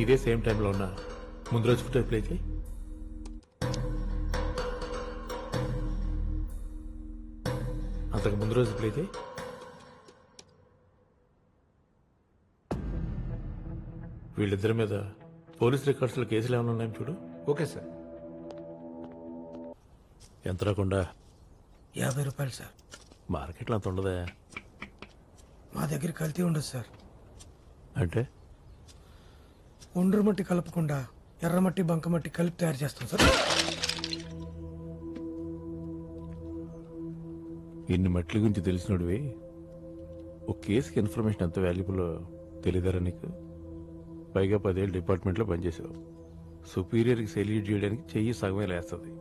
ఇదే సేమ్ టైంలో ఉన్న ముందు రోజు ఫుటేజ్ ప్లే చేయి. అంతకు ముందు రోజు ప్లే చేయి. వీళ్ళిద్దరి మీద పోలీస్ రికార్డ్స్లో కేసులు ఏమైనా ఉన్నాయో చూడు. Okay sir. ఎంత రాకుండా? యాభై రూపాయలు సార్. మార్కెట్లో అంత ఉండదా? మా దగ్గర కల్తీ ఉండదు సార్. అంటే? ఒండ్రు మట్టి కలపకుండా ఎర్రమట్టి బంకమట్టి కలిపి తయారు చేస్తాం సార్. ఇన్ని మట్ల గురించి తెలిసినోడివి. ఒక కేసుకి ఇన్ఫర్మేషన్ ఎంత వాల్యుబుల్ తెలియదరా నీకు? పైగా పదేళ్ళు డిపార్ట్మెంట్లో పనిచేసావు. సుపీరియర్కి సెల్యూట్ చేయడానికి చెయ్యి సగమే లేస్తుంది.